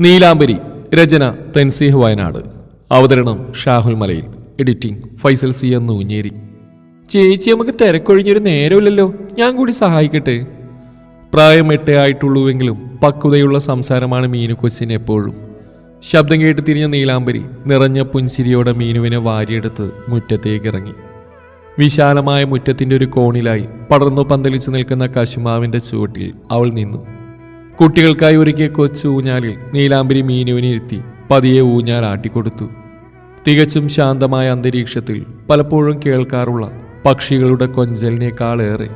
നീലാംബരി രചന തൻസീഹ് വയനാട് അവതരണം ഷാഹുൽ മലയിൽ. Editing Faisal C എന്ന് ഊഞ്ഞേരി ചേച്ചി നമുക്ക് തിരക്കൊഴിഞ്ഞൊരു നേരമില്ലല്ലോ. ഞാൻ കൂടി സഹായിക്കട്ടെ? പ്രായം എട്ടേ ആയിട്ടുള്ളൂവെങ്കിലും പക്വതയുള്ള സംസാരമാണ് മീനു കൊച്ചിന് എപ്പോഴും. ശബ്ദം കേട്ട് തിരിഞ്ഞ നീലാംബരി നിറഞ്ഞ പുൻസിരിയോടെ മീനുവിനെ വാരിയെടുത്ത് മുറ്റത്തേക്ക് ഇറങ്ങി വിശാലമായ മുറ്റത്തിന്റെ ഒരു കോണിലായി പടർന്നു പന്തലിച്ചു നിൽക്കുന്ന കശുമാവിന്റെ ചുവട്ടിൽ അവൾ നിന്നു. കുട്ടികൾക്കായി ഒരുക്കിയ കൊച്ചു ഊഞ്ഞാലിൽ നീലാംബരി മീനുവിനെ ഇരുത്തി പതിയെ ഊഞ്ഞാൽ ആട്ടിക്കൊടുത്തു. തികച്ചും ശാന്തമായ അന്തരീക്ഷത്തിൽ പലപ്പോഴും കേൾക്കാറുള്ള പക്ഷികളുടെ കൊഞ്ചലിനേക്കാളേറെ.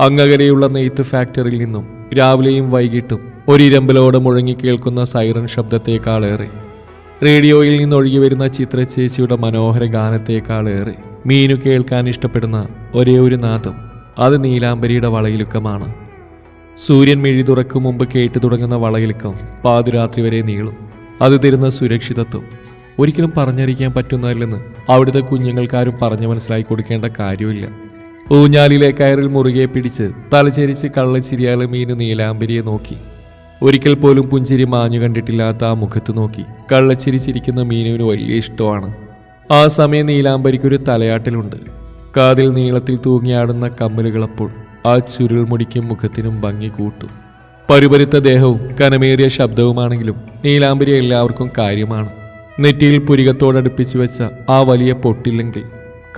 അങ്ങകലെയുള്ള നെയ്ത്ത് ഫാക്ടറിയിൽ നിന്നും രാവിലെയും വൈകിട്ടും ഒരിരമ്പലോടെ മുഴങ്ങി കേൾക്കുന്ന സൈറൻ ശബ്ദത്തേക്കാളേറെ. റേഡിയോയിൽ നിന്നൊഴുകി വരുന്ന ചിത്രചേച്ചിയുടെ മനോഹര ഗാനത്തേക്കാളേറെ. മീനു കേൾക്കാൻ ഇഷ്ടപ്പെടുന്ന ഒരേ ഒരു നാദം അത് നീലാംബരിയുടെ വളയിലുക്കമാണ്. സൂര്യൻ മിഴി തുറക്കും മുമ്പ് കേട്ടു തുടങ്ങുന്ന വളയിലക്കം പാതിരാത്രി വരെ നീളും. അത് തരുന്ന സുരക്ഷിതത്വം. ഒരിക്കലും പറഞ്ഞറിയിക്കാൻ പറ്റുന്നതല്ലെന്ന് അവിടുത്തെ കുഞ്ഞുങ്ങൾക്കാരും പറഞ്ഞു മനസ്സിലാക്കി കൊടുക്കേണ്ട കാര്യമില്ല ഊഞ്ഞാലിലെ കയറിൽ മുറുകെ പിടിച്ച് തലചേരിച്ച് കള്ളച്ചിരിയാലെ മീനു നീലാംബരിയെ നോക്കി. ഒരിക്കൽ പോലും പുഞ്ചിരി മാഞ്ഞു കണ്ടിട്ടില്ലാത്ത ആ മുഖത്ത് നോക്കി കള്ളച്ചിരിച്ചിരിക്കുന്ന മീനുവിന് വലിയ ഇഷ്ടമാണ്. ആ സമയം നീലാംബരിക്കൊരു തലയാട്ടിലുണ്ട്. കാതിൽ നീളത്തിൽ തൂങ്ങിയാടുന്ന കമ്മലുകളപ്പോൾ ആ ചുരുൾ മുടിക്കും മുഖത്തിനും ഭംഗി കൂട്ടും. പരുപരുത്ത ദേഹവും കനമേറിയ ശബ്ദവുമാണെങ്കിലും നീലാംബരി എല്ലാവർക്കും കാര്യമാണ്. നെറ്റിയിൽ പുരികത്തോടടുപ്പിച്ചു വെച്ച ആ വലിയ പൊട്ടില്ലെങ്കിൽ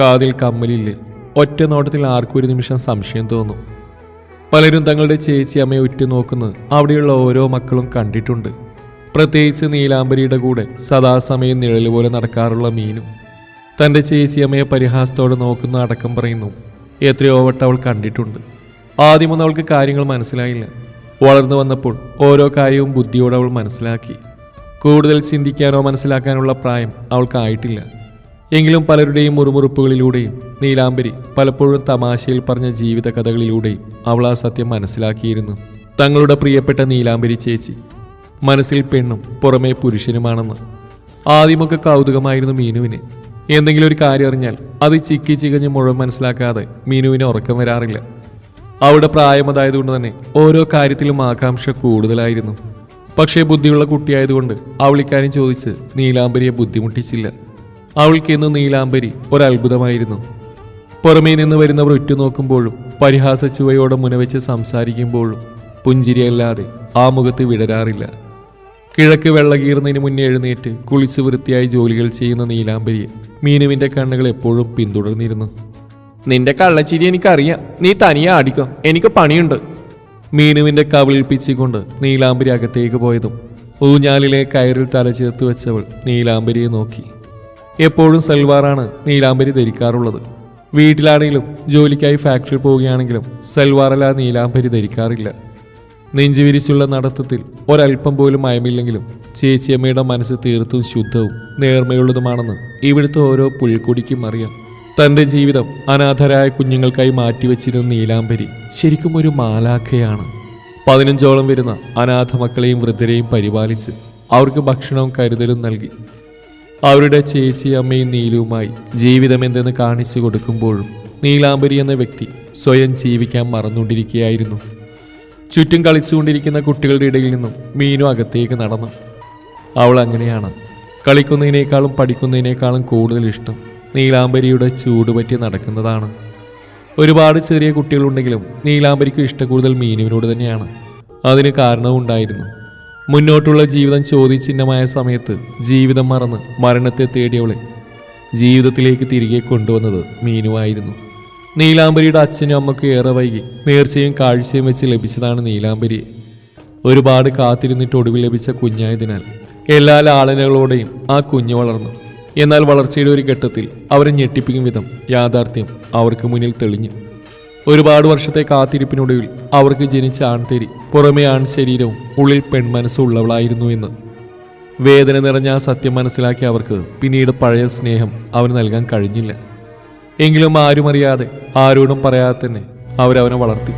കാതിൽ കമ്മലില്ലേ ഒറ്റ നോട്ടത്തിൽ ആർക്കും ഒരു നിമിഷം സംശയം തോന്നും. പലരും തങ്ങളുടെ ചേച്ചി അമ്മയെ ഉറ്റുനോക്കുന്നത് അവിടെയുള്ള ഓരോ മക്കളും കണ്ടിട്ടുണ്ട്. പ്രത്യേകിച്ച് നീലാംബരിയുടെ കൂടെ സദാസമയം നിഴൽ പോലെ നടക്കാറുള്ള മീനും. തന്റെ ചേച്ചിയമ്മയെ പരിഹാസത്തോടെ നോക്കുന്ന അടക്കം പറയുന്നു എത്രയോ വട്ടം അവൾ കണ്ടിട്ടുണ്ട്. ആദ്യമൊന്നും അവൾക്ക് കാര്യങ്ങൾ മനസ്സിലായില്ല. വളർന്നു വന്നപ്പോൾ ഓരോ കാര്യവും ബുദ്ധിയോടെ അവൾ മനസ്സിലാക്കി. കൂടുതൽ ചിന്തിക്കാനോ മനസ്സിലാക്കാനുള്ള പ്രായം അവൾക്കായിട്ടില്ല. എങ്കിലും പലരുടെയും മുറുമുറുപ്പുകളിലൂടെയും നീലാംബരി പലപ്പോഴും തമാശയിൽ പറഞ്ഞ ജീവിത കഥകളിലൂടെയും അവൾ ആ സത്യം മനസ്സിലാക്കിയിരുന്നു. തങ്ങളുടെ പ്രിയപ്പെട്ട നീലാംബരി ചേച്ചി. മനസ്സിൽ പെണ്ണും പുറമേ പുരുഷനുമാണെന്ന്. ആദ്യമൊക്കെ കൗതുകമായിരുന്നു മീനുവിന്. എന്തെങ്കിലും ഒരു കാര്യം അറിഞ്ഞാൽ അത് ചിക്കി ചികഞ്ഞ് മുഴുവൻ മനസ്സിലാക്കാതെ മീനുവിന് ഉറക്കം വരാറില്ല. അവിടെ പ്രായമതായതുകൊണ്ട് തന്നെ ഓരോ കാര്യത്തിലും ആകാംക്ഷ കൂടുതലായിരുന്നു. പക്ഷേ ബുദ്ധിയുള്ള കുട്ടിയായതുകൊണ്ട് അവൾ ഇക്കാര്യം ചോദിച്ച് നീലാംബരിയെ ബുദ്ധിമുട്ടിച്ചില്ല. അവൾക്ക് ഇന്ന് നീലാംബരി ഒരത്ഭുതമായിരുന്നു. പുറമേ നിന്ന് വരുന്നവർ ഉറ്റുനോക്കുമ്പോഴും പരിഹാസ ചുവയോടെ മുനവെച്ച് സംസാരിക്കുമ്പോഴും പുഞ്ചിരിയല്ലാതെ ആ മുഖത്ത് വിടരാറില്ല. കിഴക്ക് വെള്ളകീറുന്നതിന് മുന്നേ എഴുന്നേറ്റ് കുളിച്ച് വൃത്തിയായി ജോലികൾ ചെയ്യുന്ന നീലാംബരിയെ മീനുവിന്റെ കണ്ണുകൾ എപ്പോഴും പിന്തുടർന്നിരുന്നു. നിന്റെ കള്ളച്ചിരി എനിക്കറിയാം. നീ തനിയെ ആടിക്കോ. എനിക്ക് പണിയുണ്ട്. മീനുവിന്റെ കവിളിൽ പിച്ചിക്കൊണ്ട് നീലാംബരി അകത്തേക്ക് പോയതും ഊഞ്ഞാലിലെ കയറിൽ തല ചേർത്ത് വെച്ചവൾ നീലാംബരിയെ നോക്കി. എപ്പോഴും സൽവാറാണ് നീലാംബരി ധരിക്കാറുള്ളത്. വീട്ടിലാണെങ്കിലും ജോലിക്കായി ഫാക്ടറിയിൽ പോവുകയാണെങ്കിലും സൽവാറല്ല നീലാംബരി ധരിക്കാറില്ല. നെഞ്ചുവിരിച്ചുള്ള നടത്തത്തിൽ ഒരൽപ്പം പോലും മയമില്ലെങ്കിലും ചേച്ചിയമ്മയുടെ മനസ്സ് തീർത്തും ശുദ്ധവും നേർമയുള്ളതുമാണെന്ന് ഇവിടുത്തെ ഓരോ പുൽക്കൊടിക്കും അറിയാം. തന്റെ ജീവിതം അനാഥരായ കുഞ്ഞുങ്ങൾക്കായി മാറ്റിവെച്ചിരുന്ന നീലാംബരി ശരിക്കും ഒരു മാലാഖയാണ്. പതിനഞ്ചോളം വരുന്ന അനാഥ മക്കളെയും വൃദ്ധരെയും പരിപാലിച്ച് അവർക്ക് ഭക്ഷണവും കരുതലും നൽകി. അവരുടെ ചേച്ചി അമ്മയും നീലുവുമായി ജീവിതം എന്തെന്ന് കാണിച്ചു കൊടുക്കുമ്പോഴും നീലാംബരി എന്ന വ്യക്തി സ്വയം ജീവിക്കാൻ മറന്നുകൊണ്ടിരിക്കുകയായിരുന്നു. ചുറ്റും കളിച്ചുകൊണ്ടിരിക്കുന്ന കുട്ടികളുടെ ഇടയിൽ നിന്നും മീനു അകത്തേക്ക് നടന്നു. അവൾ അങ്ങനെയാണ്. കളിക്കുന്നതിനേക്കാളും പഠിക്കുന്നതിനേക്കാളും കൂടുതൽ ഇഷ്ടം നീലാംബരിയുടെ ചൂട് പറ്റി നടക്കുന്നതാണ്. ഒരുപാട് ചെറിയ കുട്ടികളുണ്ടെങ്കിലും നീലാംബരിക്ക് ഇഷ്ടക്കൂടുതൽ മീനുവിനോട് തന്നെയാണ്. അതിന് കാരണവും ഉണ്ടായിരുന്നു മുന്നോട്ടുള്ള ജീവിതം ചോദ്യചിഹ്നമായ സമയത്ത് ജീവിതം മറന്ന് മരണത്തെ തേടിയവളെ ജീവിതത്തിലേക്ക് തിരികെ കൊണ്ടുവന്നത് മീനുവായിരുന്നു. നീലാംബരിയുടെ അച്ഛനും അമ്മയ്ക്ക് ഏറെ വൈകി നേർച്ചയും കാഴ്ചയും വെച്ച് ലഭിച്ചതാണ് നീലാംബരിയെ ഒരുപാട് കാത്തിരുന്നിട്ട് ഒടുവിൽ ലഭിച്ച കുഞ്ഞായതിനാൽ എല്ലാ ലാളനകളോടെയും ആ കുഞ്ഞ് വളർന്നു. എന്നാൽ വളർച്ചയുടെ ഒരു ഘട്ടത്തിൽ അവരെ ഞെട്ടിപ്പിക്കും വിധം യാഥാർത്ഥ്യം അവർക്ക് മുന്നിൽ തെളിഞ്ഞു. ഒരുപാട് വർഷത്തെ കാത്തിരിപ്പിനൊടുവിൽ അവർക്ക് ജനിച്ച ആൺതേരി പുറമേ ആൺ ശരീരവും ഉള്ളിൽ പെൺമനസ്സുള്ളവളായിരുന്നു എന്ന്. വേദന നിറഞ്ഞ ആ സത്യം മനസ്സിലാക്കിയ അവർക്ക് പിന്നീട് പഴയ സ്നേഹം അവന് നൽകാൻ കഴിഞ്ഞില്ല. എങ്കിലും ആരും അറിയാതെ ആരോടും പറയാതെ തന്നെ അവരവനെ വളർത്തി.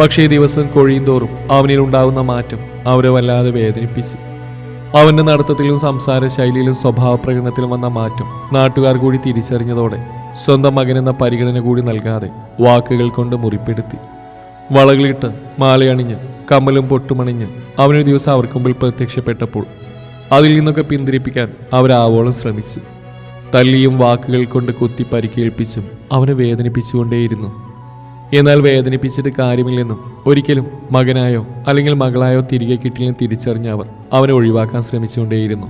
പക്ഷേ ദിവസം കൊഴിയും തോറും അവനിലുണ്ടാകുന്ന മാറ്റം അവരെ വല്ലാതെ വേദനിപ്പിച്ചു. അവന്റെ നടത്തത്തിലും സംസാര ശൈലിയിലും സ്വഭാവ പ്രകടനത്തിലും വന്ന മാറ്റം നാട്ടുകാർ കൂടി തിരിച്ചറിഞ്ഞതോടെ സ്വന്തം മകനെന്ന പരിഗണന കൂടി നൽകാതെ വാക്കുകൾ കൊണ്ട് മുറിപ്പെടുത്തി. വളകളിട്ട് മാലയണിഞ്ഞ് കമ്മലും പൊട്ടുമണിഞ്ഞ് അവനൊരു ദിവസം അവർക്ക് മുമ്പിൽ പ്രത്യക്ഷപ്പെട്ടപ്പോൾ അതിൽ നിന്നൊക്കെ പിന്തിരിപ്പിക്കാൻ അവരാവോളം ശ്രമിച്ചു. തല്ലിയും വാക്കുകൾ കൊണ്ട് കുത്തി പരിക്കേൽപ്പിച്ചും അവനെ വേദനിപ്പിച്ചുകൊണ്ടേയിരുന്നു. എന്നാൽ വേദനിപ്പിച്ചിട്ട് കാര്യമില്ലെന്നും ഒരിക്കലും മകനായോ അല്ലെങ്കിൽ മകളായോ തിരികെ കിട്ടില്ലെന്ന് തിരിച്ചറിഞ്ഞ അവർ അവനെ ഒഴിവാക്കാൻ ശ്രമിച്ചുകൊണ്ടേയിരുന്നു.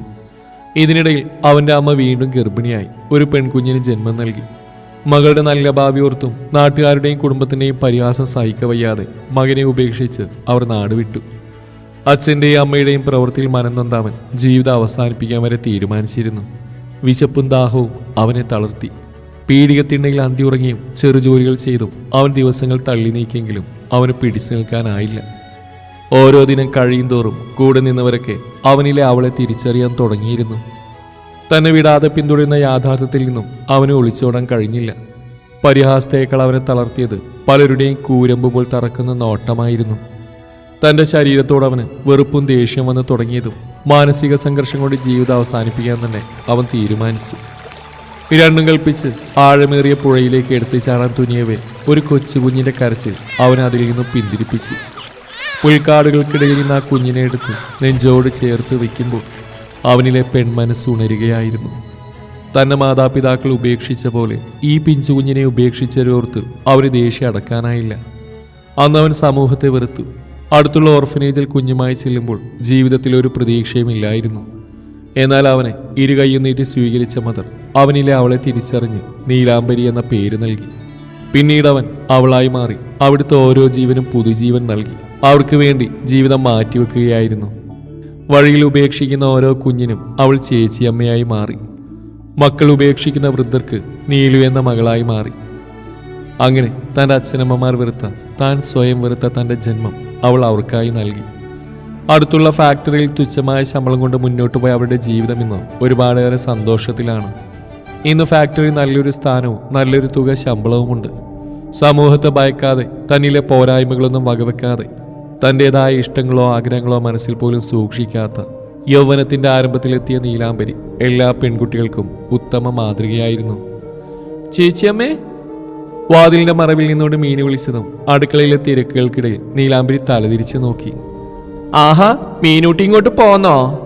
ഇതിനിടയിൽ അവന്റെ അമ്മ വീണ്ടും ഗർഭിണിയായി ഒരു പെൺകുഞ്ഞിന് ജന്മം നൽകി. മകളുടെ നല്ല ഭാവി ഓർത്തും നാട്ടുകാരുടെയും കുടുംബത്തിന്റെയും പരിഹാസം സഹിക്കവയ്യാതെ മകനെ ഉപേക്ഷിച്ച് അവർ നാടുവിട്ടു അച്ഛന്റെയും അമ്മയുടെയും പ്രവൃത്തിയിൽ മനം അവൻ ജീവിതം അവസാനിപ്പിക്കാൻ വരെ തീരുമാനിച്ചിരുന്നു. വിശപ്പും ദാഹവും അവനെ തളർത്തി. പീഡികത്തിണ്ടയിൽ അന്തി ഉറങ്ങിയും ചെറുജോലികൾ ചെയ്തും അവൻ ദിവസങ്ങൾ തള്ളി നീക്കിയെങ്കിലും അവന് പിടിച്ചു നിൽക്കാനായില്ല. ഓരോ ദിനം കഴിയും തോറും കൂടെ നിന്നവരൊക്കെ അവനിലെ അവളെ തിരിച്ചറിയാൻ തുടങ്ങിയിരുന്നു. തന്നെ വിടാതെ പിന്തുടരുന്ന യാഥാർത്ഥ്യത്തിൽ നിന്നും അവന് ഒളിച്ചോടാൻ കഴിഞ്ഞില്ല. പരിഹാസത്തേക്കാൾ അവനെ തളർത്തിയത് പലരുടെയും കൂരമ്പ് പോൽ തറക്കുന്ന നോട്ടമായിരുന്നു. തന്റെ ശരീരത്തോട് അവന് വെറുപ്പും ദേഷ്യം വന്ന് തുടങ്ങിയതും മാനസിക സംഘർഷം കൊണ്ട് ജീവിതം അവസാനിപ്പിക്കാൻ തന്നെ അവൻ തീരുമാനിച്ചു. രണ്ടും കൽപ്പിച്ച് ആഴമേറിയ പുഴയിലേക്ക് എടുത്തു ചാടാൻ തുനിയവേ ഒരു കൊച്ചു കുഞ്ഞിന്റെ കരച്ചിൽ അവൻ അതിൽ നിന്ന് പിന്തിരിപ്പിച്ചു. പുൽക്കാടുകൾക്കിടയിൽ നിന്ന് ആ കുഞ്ഞിനെ എടുത്ത് നെഞ്ചോട് ചേർത്ത് വയ്ക്കുമ്പോൾ അവനിലെ പെൺമനസ്സ് ഉണരുകയായിരുന്നു. തന്റെ മാതാപിതാക്കൾ ഉപേക്ഷിച്ച പോലെ ഈ പിഞ്ചു കുഞ്ഞിനെ ഉപേക്ഷിച്ചവരോർത്ത് അവന് ദേഷ്യം അടക്കാനായില്ല. അന്ന് അവൻ സമൂഹത്തെ വെറുത്തു. അടുത്തുള്ള ഓർഫനേജിൽ കുഞ്ഞുമായി ചെല്ലുമ്പോൾ ജീവിതത്തിൽ ഒരു പ്രതീക്ഷയുമില്ലായിരുന്നു. എന്നാൽ അവനെ ഇരുകൈയും നീട്ടി സ്വീകരിച്ച മദർ അവനിലെ അവളെ തിരിച്ചറിഞ്ഞ് നീലാംബരി എന്ന പേര് നൽകി. പിന്നീട് അവൻ അവളായി മാറി അവിടുത്തെ ഓരോ ജീവനും പുതുജീവൻ നൽകി. അവർക്ക് വേണ്ടി ജീവിതം മാറ്റിവെക്കുകയായിരുന്നു. വഴിയിൽ ഉപേക്ഷിക്കുന്ന ഓരോ കുഞ്ഞിനും അവൾ ചേച്ചിയമ്മയായി മാറി. മക്കൾ ഉപേക്ഷിക്കുന്ന വൃദ്ധർക്ക് നീലു എന്ന മകളായി മാറി. അങ്ങനെ തന്റെ അച്ഛനമ്മമാർ വെറുത്ത താൻ സ്വയം വെറുത്ത തന്റെ ജന്മം അവൾ അവർക്കായി നൽകി. അടുത്തുള്ള ഫാക്ടറിയിൽ തുച്ഛമായ ശമ്പളം കൊണ്ട് മുന്നോട്ട് പോയ അവരുടെ ജീവിതം ഇന്ന് ഒരുപാടേറെ സന്തോഷത്തിലാണ്. ഇന്ന് ഫാക്ടറി നല്ലൊരു സ്ഥാനവും നല്ലൊരു തുക ശമ്പളവുമുണ്ട്. സമൂഹത്തെ ഭയക്കാതെ തന്നിലെ പോരായ്മകളൊന്നും വകവെക്കാതെ തന്റെതായ ഇഷ്ടങ്ങളോ ആഗ്രഹങ്ങളോ മനസ്സിൽ പോലും സൂക്ഷിക്കാത്ത യൗവനത്തിന്റെ ആരംഭത്തിലെത്തിയ നീലാംബരി എല്ലാ പെൺകുട്ടികൾക്കും ഉത്തമ മാതൃകയായിരുന്നു. ചേച്ചിയമ്മേ! വാതിലിന്റെ മറവിൽ നിന്നോട് മീന് വിളിച്ചതും അടുക്കളയിലെ തിരക്കുകൾക്കിടയിൽ നീലാംബരി തലതിരിച്ചു നോക്കി. ആഹാ മീനൂട്ടി ഇങ്ങോട്ട് പോന്നോ?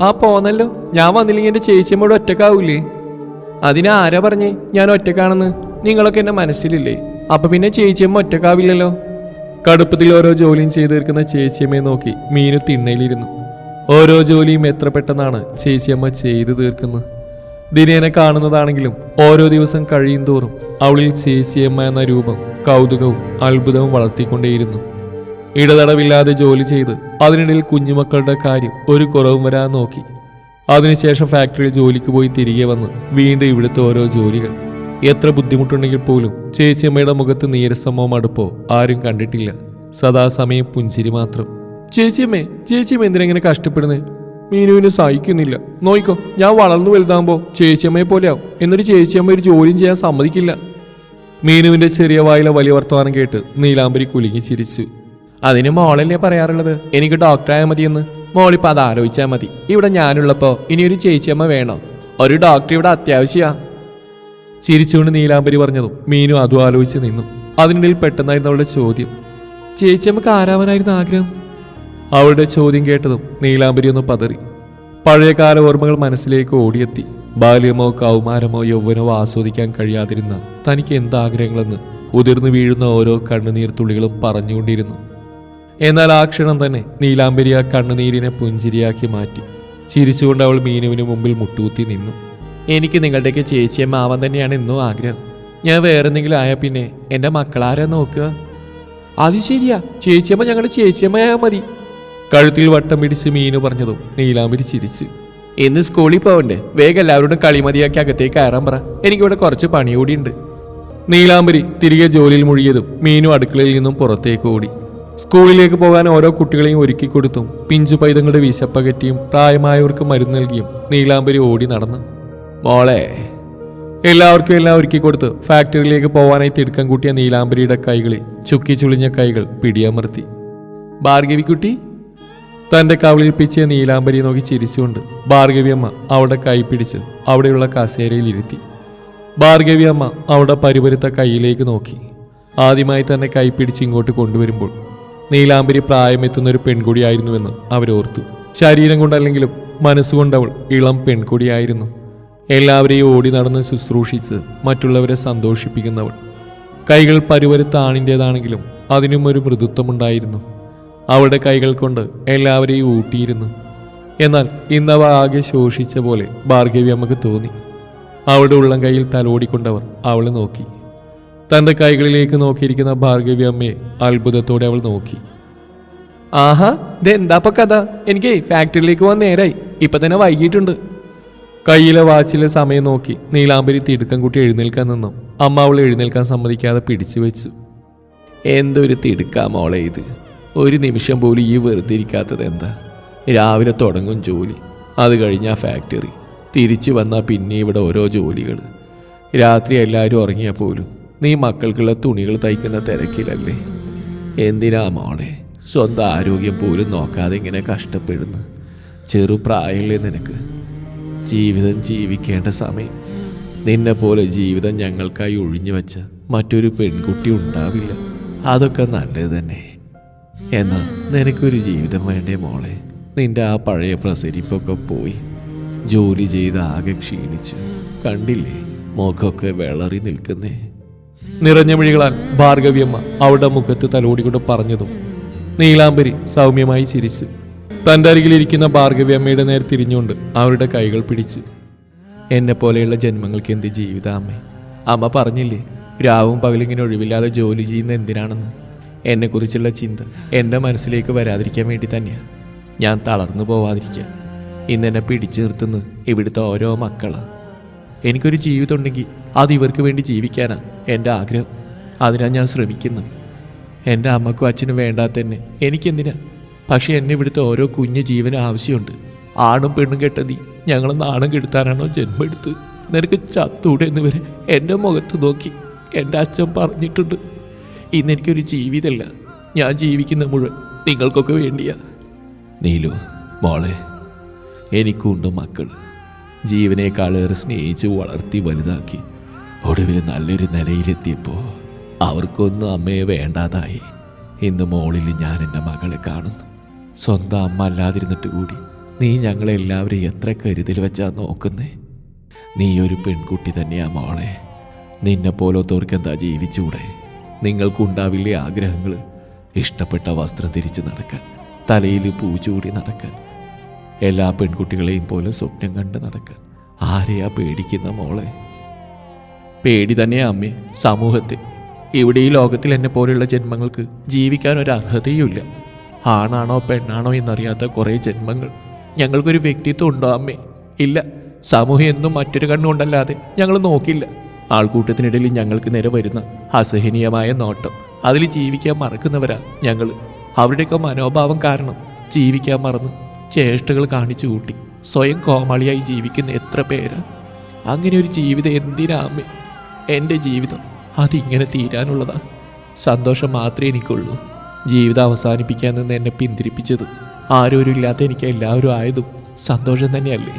ആ പോന്നല്ലോ. ഞാൻ വന്നില്ലെങ്കിൽ എന്റെ ചേച്ചിയമ്മോട് ഒറ്റക്കാവൂലേ? അതിന് ആരാ പറഞ്ഞേ? ഞാൻ ഒറ്റക്കാണെന്ന്. നിങ്ങളൊക്കെ എന്റെ മനസ്സിലില്ലേ? അപ്പൊ പിന്നെ ചേച്ചിയമ്മ ഒറ്റക്കാവില്ലല്ലോ? കടുപ്പത്തിൽ ഓരോ ജോലിയും ചെയ്തു തീർക്കുന്ന ചേച്ചിയമ്മയെ നോക്കി മീനു തിണ്ണയിലിരുന്നു. ഓരോ ജോലിയും എത്ര പെട്ടെന്നാണ് ചേച്ചിയമ്മ ചെയ്തു തീർക്കുന്നത്? ദിനേനെ കാണുന്നതാണെങ്കിലും ഓരോ ദിവസം കഴിയും തോറും അവളിൽ ചേച്ചിയമ്മ എന്ന രൂപം കൗതുകവും അത്ഭുതവും വളർത്തിക്കൊണ്ടേയിരുന്നു. ഇടതടവില്ലാതെ ജോലി ചെയ്ത് അതിനിടയിൽ കുഞ്ഞുമക്കളുടെ കാര്യം ഒരു കുറവും വരാൻ നോക്കി. അതിനുശേഷം ഫാക്ടറിയിൽ ജോലിക്ക് പോയി തിരികെ വന്ന് വീണ്ടും ഇവിടുത്തെ ഓരോ ജോലികൾ. എത്ര ബുദ്ധിമുട്ടുണ്ടെങ്കിൽ പോലും ചേച്ചിയമ്മയുടെ മുഖത്ത് നീരസമോ മടുപ്പോ ആരും കണ്ടിട്ടില്ല. സദാസമയം പുഞ്ചിരി മാത്രം. ചേച്ചിയമ്മേ ചേച്ചിയമ്മ എന്തിനെങ്ങനെ കഷ്ടപ്പെടുന്നേ? മീനുവിനെ സഹിക്കുന്നില്ല. നോയിക്കോ ഞാൻ വളർന്നു വലുതാകുമ്പോ ചേച്ചിയമ്മയെ പോലെയാവും. എന്നൊരു ചേച്ചിയമ്മ ഒരു ജോലിയും ചെയ്യാൻ സമ്മതിക്കില്ല. മീനുവിന്റെ ചെറിയ വായിലെ വലിയ വർത്തമാനം കേട്ട് നീലാംബരി കുലുങ്ങി ചിരിച്ചു. അതിന് മോളല്ലേ പറയാറുള്ളത്? എനിക്ക് ഡോക്ടറായാൽ മതിയെന്ന്. മോളിപ്പോ അത് ആലോചിച്ചാൽ മതി. ഇവിടെ ഞാനുള്ളപ്പോ ഇനി ഒരു ചേച്ചിയമ്മ വേണോ? ഒരു ഡോക്ടർ ഇവിടെ അത്യാവശ്യമാ ചിരിച്ചുകൊണ്ട് നീലാംബരി പറഞ്ഞതും മീനു അതും ആലോചിച്ച് നിന്നു. അതിനിടയിൽ പെട്ടെന്നായിരുന്നു അവളുടെ ചോദ്യം. ചേച്ചിയമ്മക്ക് ആരാവാനായിരുന്നു ആഗ്രഹം? അവളുടെ ചോദ്യം കേട്ടതും നീലാംബരി ഒന്ന് പതറി. പഴയകാല ഓർമ്മകൾ മനസ്സിലേക്ക് ഓടിയെത്തി. ബാല്യമോ കൗമാരമോ യൗവനമോ ആസ്വദിക്കാൻ കഴിയാതിരുന്ന തനിക്ക് എന്താഗ്രഹങ്ങളെന്ന് ഉതിർന്നു വീഴുന്ന ഓരോ കണ്ണുനീർ തുള്ളികളും പറഞ്ഞുകൊണ്ടിരുന്നു. എന്നാൽ ആ ക്ഷണം തന്നെ നീലാംബരി ആ കണ്ണുനീരിനെ പുഞ്ചിരിയാക്കി മാറ്റി. ചിരിച്ചുകൊണ്ട് അവൾ മീനുവിന് മുമ്പിൽ മുട്ടുകുത്തി നിന്നു. എനിക്ക് നിങ്ങളുടെയൊക്കെ ചേച്ചിയമ്മ ആവാൻ തന്നെയാണ് ഇന്നും ആഗ്രഹം. ഞാൻ വേറെന്തെങ്കിലും ആയാൽ പിന്നെ എന്റെ മക്കളാരെ നോക്കുക? അത് ശരിയാ. ചേച്ചിയമ്മ ഞങ്ങളുടെ ചേച്ചിയമ്മയായാൽ മതി. കഴുത്തിൽ വട്ടം പിടിച്ച് മീനു പറഞ്ഞതും നീലാംബരി ചിരിച്ചു. ഇന്ന് സ്കൂളിൽ പോകണ്ടേ വേഗം എല്ലാവരോടും കളിമതിയാക്കി അകത്തേക്ക് കയറാൻ പറ. എനിക്കിവിടെ കുറച്ച് പണി കൂടിയുണ്ട് നീലാംബരി തിരികെ ജോലിയിൽ മുഴുകിയതും മീനു അടുക്കളയിൽ നിന്നും പുറത്തേക്ക് ഓടി. സ്കൂളിലേക്ക് പോകാൻ ഓരോ കുട്ടികളെയും ഒരുക്കി കൊടുത്തും പിഞ്ചു പൈതങ്ങളുടെ വിശപ്പകറ്റിയും പ്രായമായവർക്ക് മരുന്ന് നൽകിയും നീലാംബരി ഓടി നടന്നു. മോളെ എല്ലാവർക്കും എല്ലാം ഒരുക്കി കൊടുത്ത് ഫാക്ടറിയിലേക്ക് പോകാനായി തിടുക്കം കൂട്ടിയ നീലാംബരിയുടെ കൈകളിൽ ചുക്കി ചുളിഞ്ഞ കൈകൾ പിടിയമർത്തി. ഭാർഗവിക്കുട്ടി തന്റെ കവിളിൽ പിച്ചിയ നീലാംബരി നോക്കി ചിരിച്ചുകൊണ്ട് ഭാർഗവി അമ്മ അവളുടെ കൈ പിടിച്ച് അവിടെയുള്ള കസേരയിൽ ഇരുത്തി ഭാർഗവി അമ്മ അവളുടെ പരിപരുത്ത കൈയിലേക്ക് നോക്കി. ആദ്യമായി തന്നെ കൈ പിടിച്ച് ഇങ്ങോട്ട് കൊണ്ടുവരുമ്പോൾ നീലാംബരി പ്രായമെത്തുന്ന ഒരു പെൺകുടിയായിരുന്നുവെന്ന് അവരോർത്തു. ശരീരം കൊണ്ടല്ലെങ്കിലും മനസ്സുകൊണ്ടവൾ ഇളം പെൺകുടിയായിരുന്നു. എല്ലാവരെയും ഓടി നടന്ന് ശുശ്രൂഷിച്ച് മറ്റുള്ളവരെ സന്തോഷിപ്പിക്കുന്നവൾ. കൈകൾ പരുവരുത്ത ആണിന്റേതാണെങ്കിലും അതിനും ഒരു മൃദുത്വമുണ്ടായിരുന്നു. അവളുടെ കൈകൾ കൊണ്ട് എല്ലാവരെയും ഊട്ടിയിരുന്നു. എന്നാൽ ഇന്നവ ആകെ ശോഷിച്ച പോലെ ഭാർഗവി അമ്മയ്ക്ക് തോന്നി. അവളുടെ ഉള്ളം കയ്യിൽ തലോടിക്കൊണ്ടവർ അവളെ നോക്കി. തന്റെ കൈകളിലേക്ക് നോക്കിയിരിക്കുന്ന ഭാർഗവി അമ്മയെ അത്ഭുതത്തോടെ അവൾ നോക്കി. ആഹാ ഇതെന്താപ്പ കഥ? എനിക്ക് ഫാക്ടറിയിലേക്ക് പോകാൻ നേരായി. ഇപ്പൊ തന്നെ വൈകിട്ടുണ്ട് കയ്യിലെ വാച്ചിലെ സമയം നോക്കി നീലാംബരി തിടുക്കം കൂട്ടി എഴുന്നേൽക്കാൻ നിന്നു. അമ്മ അവളെ എഴുന്നേൽക്കാൻ സമ്മതിക്കാതെ പിടിച്ചു വെച്ചു. എന്തൊരു തിടുക്കാ മോളെ ഇത്? ഒരു നിമിഷം പോലും ഈ വെറുതെ ഇരിക്കാത്തത് എന്താ? രാവിലെ തുടങ്ങും ജോലി. അത് കഴിഞ്ഞാൽ ഫാക്ടറി. തിരിച്ചു വന്നാൽ പിന്നെ ഇവിടെ ഓരോ ജോലികൾ രാത്രി എല്ലാവരും ഉറങ്ങിയാൽ പോലും. നീ മക്കൾക്കുള്ള തുണികൾ തയ്ക്കുന്ന തിരക്കിലല്ലേ? എന്തിനാ മോളെ സ്വന്തം ആരോഗ്യം പോലും നോക്കാതെ ഇങ്ങനെ കഷ്ടപ്പെടുന്നു. ചെറുപ്രായമല്ലേ നിനക്ക്? ജീവിതം ജീവിക്കേണ്ട സമയം. നിന്നെ പോലെ ജീവിതം ഞങ്ങൾക്കായി ഒഴിഞ്ഞു വെച്ച മറ്റൊരു പെൺകുട്ടി ഉണ്ടാവില്ല. അതൊക്കെ നല്ലത് തന്നെ. എന്നാ നിനക്കൊരു ജീവിതം വേണ്ടേ മോളെ? നിന്റെ ആ പഴയ പ്രസരിപ്പൊക്കെ പോയി. ജോലി ചെയ്ത് ആകെ ക്ഷീണിച്ചു. കണ്ടില്ലേ? മുഖമൊക്കെ വിളറി നിൽക്കുന്നേ. നിറഞ്ഞ മിഴികളാൽ ഭാർഗവിയമ്മ അവളുടെ മുഖത്ത് തലോടിക്കൊണ്ട് പറഞ്ഞതും നീലാംബരി സൗമ്യമായി ചിരിച്ചു തന്റെ അരികിലിരിക്കുന്ന ഭാർഗവിയമ്മയുടെ നേരെ തിരിഞ്ഞുകൊണ്ട് അവരുടെ കൈകൾ പിടിച്ചു എന്നെ പോലെയുള്ള ജന്മങ്ങൾക്ക് എന്ത് ജീവിത അമ്മ? അമ്മ പറഞ്ഞില്ലേ രാവും പകലിങ്ങനെ ഒഴിവില്ലാതെ ജോലി ചെയ്യുന്ന എന്തിനാണെന്ന്? എന്നെക്കുറിച്ചുള്ള ചിന്ത എന്റെ മനസ്സിലേക്ക് വരാതിരിക്കാൻ വേണ്ടി തന്നെയാണ് ഞാൻ തളർന്നു പോവാതിരിക്കാൻ. ഇന്നെന്നെ പിടിച്ചു നിർത്തുന്നത് ഇവിടുത്തെ ഓരോ മക്കളാണ് എനിക്കൊരു ജീവിതം ഉണ്ടെങ്കിൽ അത് ഇവർക്ക് വേണ്ടി ജീവിക്കാനാണ് എന്റെ ആഗ്രഹം. അതിനാണ് ഞാൻ ശ്രമിക്കുന്നത് എന്റെ അമ്മക്കും അച്ഛനും വേണ്ടാത്ത തന്നെ എനിക്കെന്തിനാ? പക്ഷെ എന്നെ ഇവിടുത്തെ ഓരോ കുഞ്ഞു ജീവന് ആവശ്യമുണ്ട്. ആണും പെണ്ണും കെട്ടതി ഞങ്ങളൊന്ന് നാണം കെടുത്താനാണോ ജന്മം എടുത്ത് നിനക്ക് ചത്തൂടെ എന്ന് വരെ എന്റെ മുഖത്ത് നോക്കി എന്റെ അച്ഛൻ പറഞ്ഞിട്ടുണ്ട്. ഇന്ന് എനിക്കൊരു ജീവിതമല്ല. ഞാൻ ജീവിക്കുന്ന മുഴുവൻ നിങ്ങൾക്കൊക്കെ വേണ്ടിയാ. നീലു മോളെ എനിക്കുണ്ട് മക്കൾ ജീവനേക്കാളേറെ സ്നേഹിച്ച് വളർത്തി വലുതാക്കി. ഒടുവിൽ നല്ലൊരു നിലയിലെത്തിയപ്പോൾ അവർക്കൊന്നും അമ്മയെ വേണ്ടാതായി. ഇന്ന് മോളിൽ ഞാൻ എന്റെ മകളെ കാണുന്നു. സ്വന്തം അമ്മ അല്ലാതിരുന്നിട്ട് കൂടി നീ ഞങ്ങളെല്ലാവരെയും എത്ര കരുതൽ വെച്ചാ നോക്കുന്നേ? നീ ഒരു പെൺകുട്ടി തന്നെയാ മോളെ. നിന്നെ പോലത്തോർക്ക് എന്താ ജീവിച്ചുകൂടെ നിങ്ങൾക്കുണ്ടാവില്ലേ ആഗ്രഹങ്ങൾ ഇഷ്ടപ്പെട്ട വസ്ത്രം ധരിച്ച് നടക്കാൻ തലയിൽ പൂച്ചൂടി നടക്കാൻ എല്ലാ പെൺകുട്ടികളെയും പോലെ സ്വപ്നം കണ്ട് നടക്കാൻ. ആരെയാ പേടിക്കുന്ന മോളെ? പേടി തന്നെയാ അമ്മേ സമൂഹത്തെ. ഇവിടെ ഈ ലോകത്തിൽ എന്നെ പോലെയുള്ള ജന്മങ്ങൾക്ക് ജീവിക്കാൻ ഒരു അർഹതയുമില്ല. ആണാണോ പെണ്ണാണോ എന്നറിയാത്ത കുറേ ജന്മങ്ങൾ. ഞങ്ങൾക്കൊരു വ്യക്തിത്വം ഉണ്ടോ അമ്മേ? ഇല്ല. സമൂഹം എന്നും മറ്റൊരു കണ്ണുകൊണ്ടല്ലാതെ ഞങ്ങൾ നോക്കില്ല. ആൾക്കൂട്ടത്തിനിടയിൽ ഞങ്ങൾക്ക് നേരെ വരുന്ന അസഹനീയമായ നോട്ടം. അതിൽ ജീവിക്കാൻ മറക്കുന്നവരാ ഞങ്ങൾ അവരുടെയൊക്കെ മനോഭാവം കാരണം ജീവിക്കാൻ മറന്ന്. ചേഷ്ടകൾ കാണിച്ചു കൂട്ടി. സ്വയം കോമാളിയായി ജീവിക്കുന്ന എത്ര പേര്? അങ്ങനെ ഒരു ജീവിതം എന്തിനാ എന്റെ ജീവിതം അതിങ്ങനെ തീരാനുള്ളതാ. സന്തോഷം മാത്രമേ എനിക്കുള്ളൂ. ജീവിതം അവസാനിപ്പിക്കാൻ നിന്ന് എന്നെ പിന്തിരിപ്പിച്ചത്. ആരോരും ഇല്ലാത്ത എനിക്ക് എല്ലാവരും ആയതും സന്തോഷം തന്നെയല്ലേ?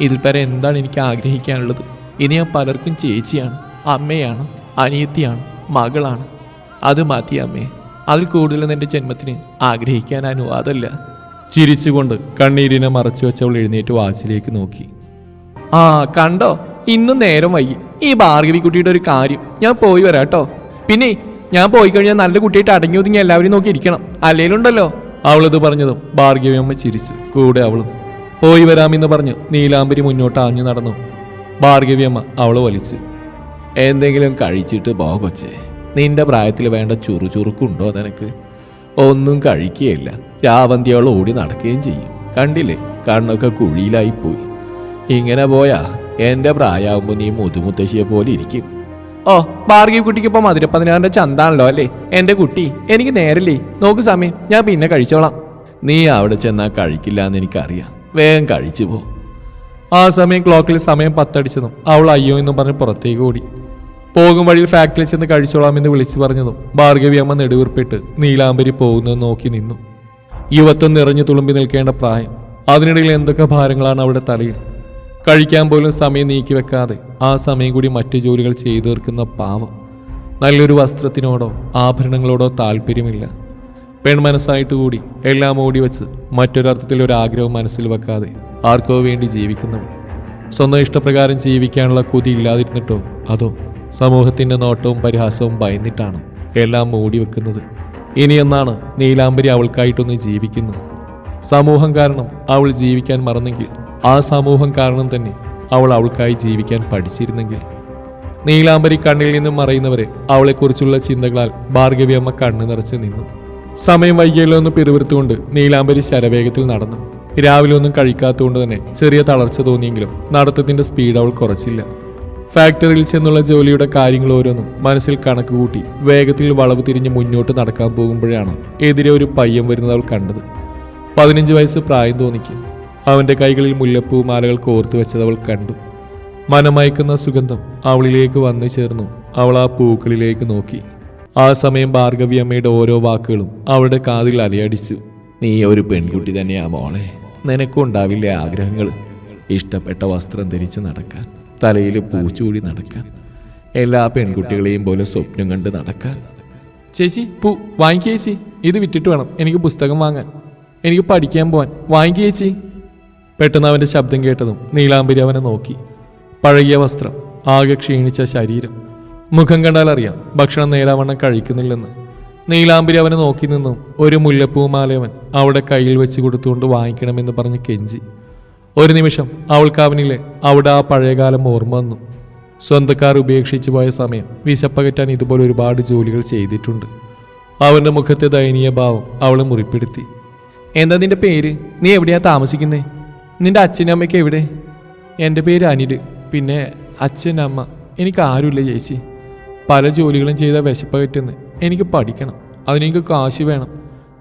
ഇതിൽ പരം എന്താണ് എനിക്ക് ആഗ്രഹിക്കാനുള്ളത്? ഇനി ഞാൻ പലർക്കും ചേച്ചിയാണ് അമ്മയാണ് അനിയത്തിയാണ് മകളാണ്. അത് മതി അമ്മേ അതിൽ കൂടുതലൊന്നും എന്റെ ജന്മത്തിന് ആഗ്രഹിക്കാൻ അനുവാദമല്ല. ചിരിച്ചുകൊണ്ട് കണ്ണീരിനെ മറച്ചു വെച്ചവൾ എഴുന്നേറ്റ് വാച്ചിലേക്ക് നോക്കി. ആ കണ്ടോ? ഇന്നും നേരം വൈകി. ഈ ഭാർഗവി കുട്ടിയുടെ ഒരു കാര്യം. ഞാൻ പോയി വരാം കേട്ടോ പിന്നെ ഞാൻ പോയി കഴിഞ്ഞാൽ നല്ല കുട്ടിയായിട്ട് അടങ്ങി ഒതുങ്ങി എല്ലാവരും നോക്കി ഇരിക്കണം. അല്ലേലുണ്ടല്ലോ? അവളത് പറഞ്ഞതും ഭാർഗവി അമ്മ ചിരിച്ചു. കൂടെ അവളും. പോയി വരാമെന്ന് പറഞ്ഞ് നീലാംബരി മുന്നോട്ട് ആഞ്ഞു നടന്നു. ഭാർഗവി അമ്മ അവളെ വലിച്ചു. എന്തെങ്കിലും കഴിച്ചിട്ട് പോ കൊച്ചേ. നിന്റെ പ്രായത്തിൽ വേണ്ട ചുറുചുറുക്കുണ്ടോ നിനക്ക്? ഒന്നും കഴിക്കുകയില്ല. രാവന്തിയോൾ ഓടി നടക്കുകയും ചെയ്യും. കണ്ടില്ലേ? കണ്ണൊക്കെ കുഴിയിലായി പോയി ഇങ്ങനെ പോയാ എന്റെ പ്രായമാകുമ്പോൾ നീ മുതുമുത്തശ്ശിയെ പോലെ ഇരിക്കും. ഓ ഭാർഗവി കുട്ടിക്ക് ഇപ്പൊ മധുരപ്പതിനാറിന്റെ ചന്താണല്ലോ അല്ലേ? എന്റെ കുട്ടി എനിക്ക് നേരല്ലേ? നോക്ക് സമയം ഞാൻ പിന്നെ കഴിച്ചോളാം. നീ അവിടെ ചെന്നാൽ കഴിക്കില്ല എന്ന് എനിക്കറിയാം. വേഗം കഴിച്ചു പോ. ആ സമയം ക്ലോക്കിൽ സമയം പത്തടിച്ചതും അവൾ അയ്യോ എന്ന് പറഞ്ഞ് പുറത്തേക്ക് ഓടി. പോകും വഴിയിൽ ഫാക്ടറിയിൽ ചെന്ന് കഴിച്ചോളാമെന്ന് വിളിച്ചു പറഞ്ഞതും ഭാർഗവി അമ്മ നെടുവീർപ്പിട്ട് നീലാംബരി പോകുന്നത് നോക്കി നിന്നു. യുവത്വം നിറഞ്ഞു തുളുമ്പി നിൽക്കേണ്ട പ്രായം. അതിനിടയിൽ എന്തൊക്കെ ഭാരങ്ങളാണ് അവളുടെ തലയിൽ. കഴിക്കാൻ പോലും സമയം നീക്കി വെക്കാതെ ആ സമയം കൂടി മറ്റു ജോലികൾ ചെയ്തു തീർക്കുന്ന പാവം. നല്ലൊരു വസ്ത്രത്തിനോടോ ആഭരണങ്ങളോടോ താല്പര്യമില്ല. പെൺമനസ്സായിട്ട് കൂടി എല്ലാം ഓടി വെച്ച് മറ്റൊരർത്ഥത്തിൽ ഒരു ആഗ്രഹം മനസ്സിൽ വെക്കാതെ ആർക്കോ വേണ്ടി ജീവിക്കുന്നവൾ. സ്വന്തം ഇഷ്ടപ്രകാരം ജീവിക്കാനുള്ള കൊതി ഇല്ലാതിരുന്നിട്ടോ അതോ സമൂഹത്തിന്റെ നോട്ടവും പരിഹാസവും ഭയന്നിട്ടാണ് എല്ലാം മൂടി വെക്കുന്നത് ഇനിയെന്നാണ് നീലാംബരി അവൾക്കായിട്ടൊന്ന് ജീവിക്കുന്നത്? സമൂഹം കാരണം അവൾ ജീവിക്കാൻ മറന്നെങ്കിൽ ആ സമൂഹം കാരണം തന്നെ അവൾ അവൾക്കായി ജീവിക്കാൻ പഠിച്ചിരുന്നെങ്കിൽ. നീലാംബരി കണ്ണിൽ നിന്നും മറയുന്നവരെ അവളെക്കുറിച്ചുള്ള ചിന്തകളാൽ ഭാർഗവി അമ്മ കണ്ണു നിറച്ച് നിന്നു. സമയം വൈകിയല്ലോ എന്ന് പിറുവിറുത്തുകൊണ്ട് നീലാംബരി ശരവേഗത്തിൽ നടന്നു. രാവിലെ ഒന്നും കഴിക്കാത്തതുകൊണ്ട് തന്നെ ചെറിയ തളർച്ച തോന്നിയെങ്കിലും നടത്തത്തിന്റെ സ്പീഡ് അവൾ കുറച്ചില്ല. ഫാക്ടറിയിൽ ചെന്നുള്ള ജോലിയുടെ കാര്യങ്ങൾ ഓരോന്നും മനസ്സിൽ കണക്ക് കൂട്ടി വേഗത്തിൽ വളവ് തിരിഞ്ഞ് മുന്നോട്ട് നടക്കാൻ പോകുമ്പോഴാണ് എതിരെ ഒരു പയ്യൻ വരുന്നത് അവൾ കണ്ടത്. പതിനഞ്ച് വയസ്സ് പ്രായം തോന്നിക്കും. അവന്റെ കൈകളിൽ മുല്ലപ്പൂ മാലകൾ കോർത്തു വെച്ചത് അവൾ കണ്ടു. മനമയക്കുന്ന സുഗന്ധം അവളിലേക്ക് വന്നു ചേർന്നു. അവൾ ആ പൂക്കളിലേക്ക് നോക്കി. ആ സമയം ഭാർഗവി അമ്മയുടെ ഓരോ വാക്കുകളും അവളുടെ കാതിൽ അലയടിച്ചു. നീ ഒരു പെൺകുട്ടി തന്നെയാ മോളെ. നിനക്കുണ്ടാവില്ലേ ആഗ്രഹങ്ങൾ ഇഷ്ടപ്പെട്ട വസ്ത്രം ധരിച്ച് നടക്കാൻ. തലയിൽ പൂച്ചൂടി നടക്കാൻ. എല്ലാ പെൺകുട്ടികളെയും പോലെ സ്വപ്നം കണ്ട് നടക്കാൻ. ചേച്ചി പൂ വാങ്ങിക്കുക ചേച്ചി. ഇത് വിറ്റിട്ട് വേണം. എനിക്ക് പുസ്തകം വാങ്ങാൻ. എനിക്ക് പഠിക്കാൻ പോവാൻ. വാങ്ങിക്കുക ചേച്ചി. പെട്ടെന്ന് അവന്റെ ശബ്ദം കേട്ടതും നീലാംബരി അവനെ നോക്കി. പഴകിയ വസ്ത്രം ആകെ ക്ഷീണിച്ച ശരീരം. മുഖം കണ്ടാൽ അറിയാം ഭക്ഷണം നേരാവണ്ണം കഴിക്കുന്നില്ലെന്ന്. നീലാംബരി അവനെ നോക്കി നിന്നും. ഒരു മുല്ലപ്പൂമാലയവൻ അവിടെ കയ്യിൽ വെച്ച് കൊടുത്തുകൊണ്ട് വാങ്ങിക്കണമെന്ന് പറഞ്ഞ് കെഞ്ചി. ഒരു നിമിഷം അവൾക്ക് അവനിലെ അവിടെ ആ പഴയകാലം ഓർമ്മ വന്നു. സ്വന്തക്കാർ ഉപേക്ഷിച്ചു പോയ സമയം വിശപ്പകറ്റാൻ ഇതുപോലെ ഒരുപാട് ജോലികൾ ചെയ്തിട്ടുണ്ട്. അവന്റെ മുഖത്തെ ദയനീയ ഭാവം അവളെ മുറിപ്പെടുത്തി. എന്താ നിന്റെ പേര്? നീ എവിടെയാ താമസിക്കുന്നേ? നിന്റെ അച്ഛനും അമ്മയ്ക്ക് എവിടെ? എന്റെ പേര് അനിൽ. പിന്നെ അച്ഛൻ അമ്മ എനിക്ക് ആരുമില്ല ചേച്ചി. പല ജോലികളും ചെയ്ത വിശപ്പകറ്റെന്ന്. എനിക്ക് പഠിക്കണം. അതിനെനിക്ക് കാശ് വേണം.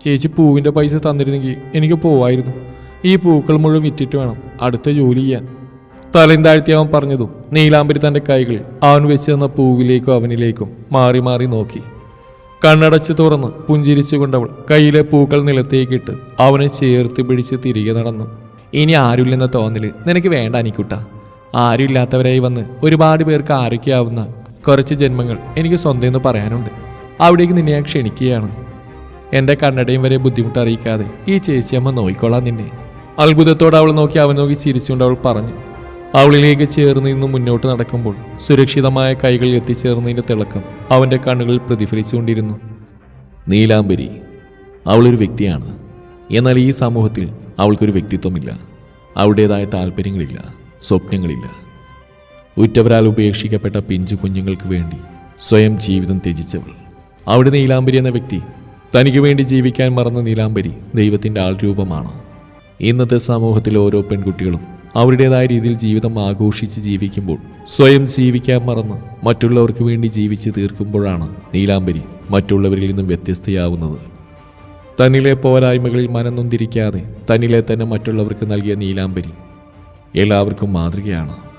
ചേച്ചി പൂവിന്റെ പൈസ തന്നിരുന്നെങ്കിൽ എനിക്ക് പോവായിരുന്നു. ഈ പൂക്കൾ മുഴുവൻ വിറ്റിട്ട് വേണം അടുത്ത ജോലി ചെയ്യാൻ. തലയും താഴ്ത്തി അവൻ പറഞ്ഞതും നീലാംബരി തന്റെ കൈകളിൽ അവൻ വെച്ച് തന്ന പൂവിലേക്കും അവനിലേക്കും മാറി മാറി നോക്കി. കണ്ണടച്ച് തുറന്ന് പുഞ്ചിരിച്ചുകൊണ്ടവൾ കയ്യിലെ പൂക്കൾ നിലത്തേക്കിട്ട് അവനെ ചേർത്ത് പിടിച്ച് തിരികെ നടന്നു. ഇനി ആരുമില്ലെന്ന തോന്നൽ നിനക്ക് വേണ്ട അനിക്കുട്ട. ആരുമില്ലാത്തവരായി വന്ന് ഒരുപാട് പേർക്ക് ആരൊക്കെയാവുന്ന കുറച്ച് ജന്മങ്ങൾ എനിക്ക് സ്വന്തം എന്ന് പറയാനുണ്ട്. അവിടേക്ക് നിന്നെ ഞാൻ ക്ഷണിക്കുകയാണ്. എന്റെ കണ്ണടയും വരെ ബുദ്ധിമുട്ട് അറിയിക്കാതെ ഈ ചേച്ചിയമ്മ നോയിക്കോളാം നിന്നെ. അത്ഭുതത്തോടെ അവൾ നോക്കി അവൻ നോക്കി ചിരിച്ചുകൊണ്ട് അവൾ പറഞ്ഞു അവളിലേക്ക് ചേർന്ന് നിന്ന് മുന്നോട്ട് നടക്കുമ്പോൾ സുരക്ഷിതമായ കൈകളിൽ എത്തിച്ചേർന്നതിന്റെ തിളക്കം അവന്റെ കണ്ണുകളിൽ പ്രതിഫലിച്ചുകൊണ്ടിരുന്നു. നീലാംബരി അവളൊരു വ്യക്തിയാണ്. എന്നാൽ ഈ സമൂഹത്തിൽ അവൾക്കൊരു വ്യക്തിത്വമില്ല. അവളുടേതായ താല്പര്യങ്ങളില്ല സ്വപ്നങ്ങളില്ല. ഉറ്റവരാൽ ഉപേക്ഷിക്കപ്പെട്ട പിഞ്ചു കുഞ്ഞുങ്ങൾക്ക് വേണ്ടി സ്വയം ജീവിതം ത്യജിച്ചവൾ. അവിടെ നീലാംബരി എന്ന വ്യക്തി തനിക്ക് വേണ്ടി ജീവിക്കാൻ മറന്ന നീലാംബരി ദൈവത്തിന്റെ ആൾരൂപമാണ്. ഇന്നത്തെ സമൂഹത്തിലെ ഓരോ പെൺകുട്ടികളും അവരുടേതായ രീതിയിൽ ജീവിതം ആഘോഷിച്ച് ജീവിക്കുമ്പോൾ സ്വയം ജീവിക്കാൻ മറന്ന് മറ്റുള്ളവർക്ക് വേണ്ടി ജീവിച്ച് തീർക്കുമ്പോഴാണ് നീലാംബരി മറ്റുള്ളവരിൽ നിന്നും വ്യത്യസ്തയാവുന്നത്. തന്നിലെ പോരായ്മകളിൽ മനം നൊന്തിരിക്കാതെ തന്നിലെ തന്നെ മറ്റുള്ളവർക്ക് നൽകിയ നീലാംബരി എല്ലാവർക്കും മാതൃകയാണ്.